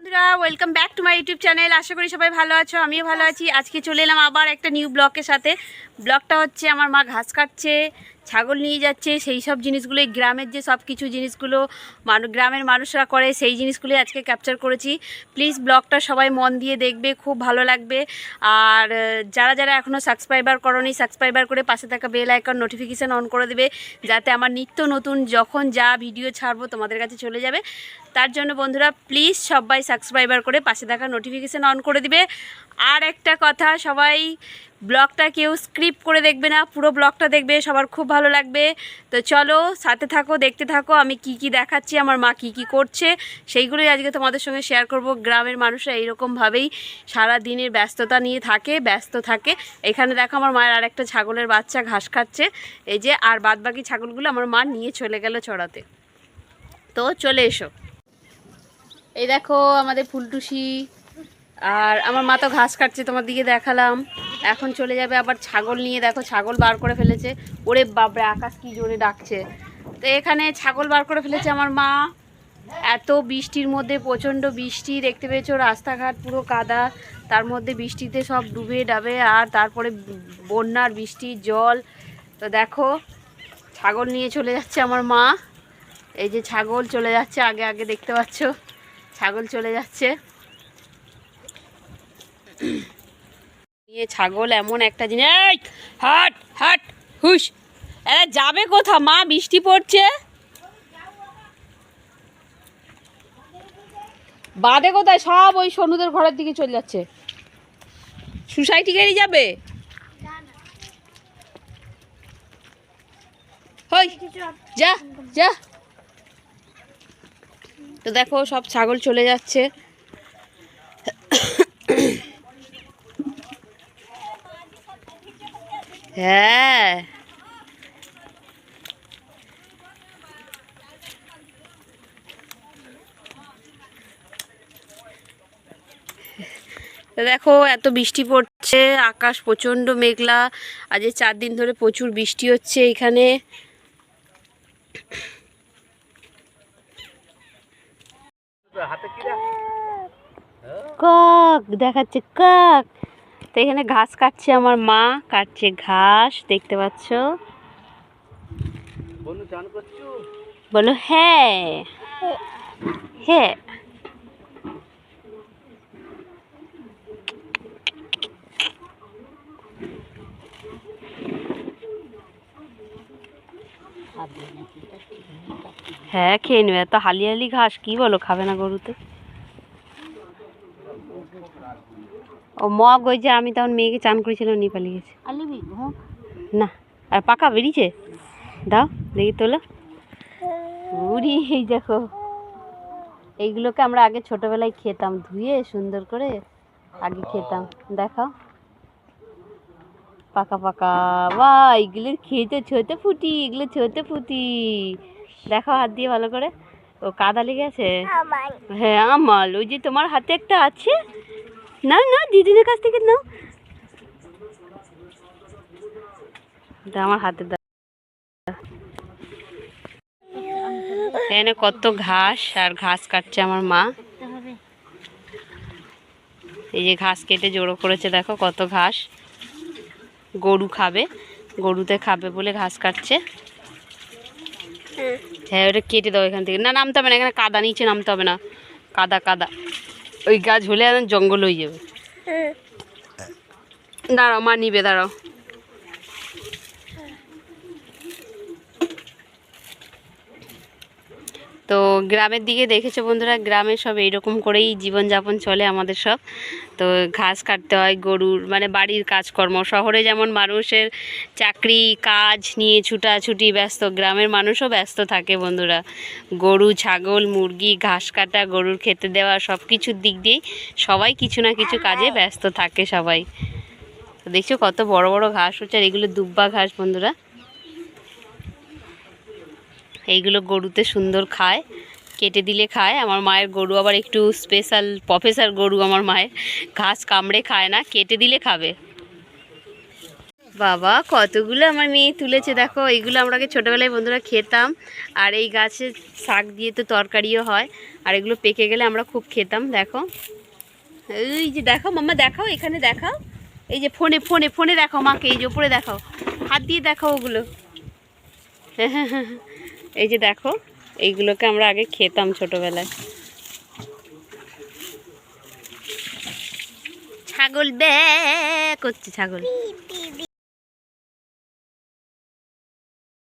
বন্ধুরা welcome back to my YouTube channel আশা করি সবাই ভালো আছো, আমিও ভালো আছি। আজকে চলে এলাম আবার একটা নিউ ব্লগের সাথে। ব্লগটা হচ্ছে আমার মা ঘাস কাটছে, ছাগল নিয়ে যাচ্ছে, সেই সব জিনিসগুলো গ্রামের যে সব কিছু জিনিসগুলো, মানু, গ্রামের মানুষরা করে, সেই জিনিসগুলোই আজকে ক্যাপচার করেছি। প্লিজ ব্লগটা সবাই মন দিয়ে দেখবে, খুব ভালো লাগবে। আর, যারা যারা এখনও সাবস্ক্রাইবার করনি সাবস্ক্রাইবার করে পাশে থাকা বেল আইকন নোটিফিকেশান অন করে দেবে, যাতে আমার নিত্য নতুন যখন যা ভিডিও ছাড়বো তোমাদের কাছে চলে যাবে। তার জন্য বন্ধুরা প্লিজ সবাই সাবস্ক্রাইবার করে পাশে থাকা নোটিফিকেশান অন করে দিবে। আর একটা কথা, সবাই ব্লগটা কেউ স্ক্রিপ্ট করে দেখবে না, পুরো ব্লগটা দেখবে, সবার খুব ভালো লাগবে। তো চলো, সাথে থাকো, দেখতে থাকো, আমি কি কি দেখাচ্ছি, আমার মা কি কি করছে, সেইগুলোই আজকে তোমাদের সঙ্গে শেয়ার করব। গ্রামের মানুষরা এইরকমভাবেই সারা দিনের ব্যস্ততা নিয়ে থাকে, ব্যস্ত থাকে। এখানে দেখো, আমার মায়ের আর একটা ছাগলের বাচ্চা ঘাস খাচ্ছে। এই যে, আর বাদবাকি ছাগলগুলো আমার মা নিয়ে চলে গেল চড়াতে। তো চলে এসো। এই দেখো আমাদের ফুলটুসি। আর আমার মা তো ঘাস কাটছে, তোমার দিকে দেখালাম। এখন চলে যাবে আবার ছাগল নিয়ে। দেখো, ছাগল বার করে ফেলেছে। ওরে বাবরে আকাশ কি জোরে ডাকছে। তো এখানে ছাগল বার করে ফেলেছে আমার মা। এত বৃষ্টির মধ্যে, প্রচণ্ড বৃষ্টি, দেখতে পেয়েছ? রাস্তাঘাট পুরো কাদা। তার মধ্যে বৃষ্টিতে সব ডুবে ডাবে আর তারপরে বন্যার বৃষ্টির জল। তো দেখো, ছাগল নিয়ে চলে যাচ্ছে আমার মা। এই যে ছাগল চলে যাচ্ছে, আগে আগে দেখতে পাচ্ছ। ছাগল চলে যাচ্ছে। নিয়ে ছাগল এমন একটা জিনিস এই, হাট হাট হুস এরা যাবে কোথা মা বৃষ্টি পড়ছে। বাদে কোথায়? সব ওই সনুদের ঘরের দিকে চলে যাচ্ছে। সোসাইটি গাড়ি যাবে? হই যা যা। তো দেখো সব ছাগল চলে যাচ্ছে। হ্যাঁ। দেখো এত বৃষ্টি পড়ছে, আকাশ প্রচণ্ড মেঘলা, আজ চার দিন ধরে প্রচুর বৃষ্টি হচ্ছে এখানে। কাক দেখাচ্ছে কাক। তো এখানে ঘাস কাটছে আমার মা কাটছে ঘাস দেখতে পাচ্ছ? বলো হ্যাঁ। হ্যাঁ। হ্যাঁ খেয়ে নেবে। এত হালি হালি ঘাস কি বলো খাবে না গরুতে? ও মগ ওই যে আমি তখন মেয়েকে চান করেছিলাম নিয়ে পালিয়ে গেছে। না আর পাকা বেরিয়েছে? দাও দেখি তোলো। উড়ি এই দেখো। এইগুলোকে আমরা আগে ছোটবেলায় খেতাম ধুয়ে সুন্দর করে আগে খেতাম। দেখাও। পাকা পাকা। বা এগুলো খেয়েছে ছোতে ফুটি এগুলো ছোতে ফুটি। দেখাও হাত দিয়ে ভালো করে। ও কাদা লেগে আছে হ্যাঁ আমার। ওই যে তোমার হাতে একটা আছে। না না দিদিদের কাছ থেকে নাও। আমার হাতে এখানে কত ঘাস আর ঘাস কাটছে আমার মা। এই যে ঘাস কেটে জড়ো করেছে দেখো কত ঘাস। গরু খাবে গরুতে খাবে বলে ঘাস কাটছে। হ্যাঁ ওটা কেটে দাও এখান থেকে। না নামতে হবে না এখানে কাদা নিচে নামতে হবে না। কাদা কাদা। ওই গাছ হলে জঙ্গল হয়ে যাবে। দাঁড়াও মা নিবে দাঁড়াও। তো গ্রামের দিকে দেখেছ বন্ধুরা, গ্রামে সব এইরকম করেই জীবনযাপন চলে আমাদের সব। তো ঘাস কাটতে হয়, গরুর মানে বাড়ির কাজকর্ম। শহরে যেমন মানুষের চাকরি, কাজ নিয়ে ছুটাছুটি ব্যস্ত, গ্রামের মানুষও ব্যস্ত থাকে বন্ধুরা। গরু, ছাগল, মুরগি, ঘাস কাটা, গরুর খেতে দেওয়া সব কিছুর দিক দিয়েই সবাই কিছু না কিছু কাজে ব্যস্ত থাকে সবাই। দেখছ কত বড় বড় ঘাস হচ্ছে, আর এগুলো দুব্বা ঘাস বন্ধুরা। এইগুলো গরুতে সুন্দর খায়, কেটে দিলে খায়। আমার মায়ের গরু আবার একটু স্পেশাল প্রফেসর গরু আমার মায়ের। ঘাস কামড়ে খায় না, কেটে দিলে খাবে। বাবা, কতগুলো আমার মেয়ে তুলেছে, দেখো। এইগুলো আমরা আগে ছোটোবেলায় বন্ধুরা খেতাম, আর এই গাছের শাক দিয়ে তো তরকারিও হয়, আর এগুলো পেকে গেলে আমরা খুব খেতাম, দেখো। এই যে দেখো মাম্মা, দেখাও, এখানে দেখাও। এই যে ফোনে ফোনে ফোনে দেখাও মাকে, এই যে ওপরে দেখাও। হাত দিয়ে দেখাও ওগুলো। এই যে দেখো এইগুলোকে আমরা আগে খেতাম ছোটোবেলায়। ছাগল ব্যা করছে ছাগল।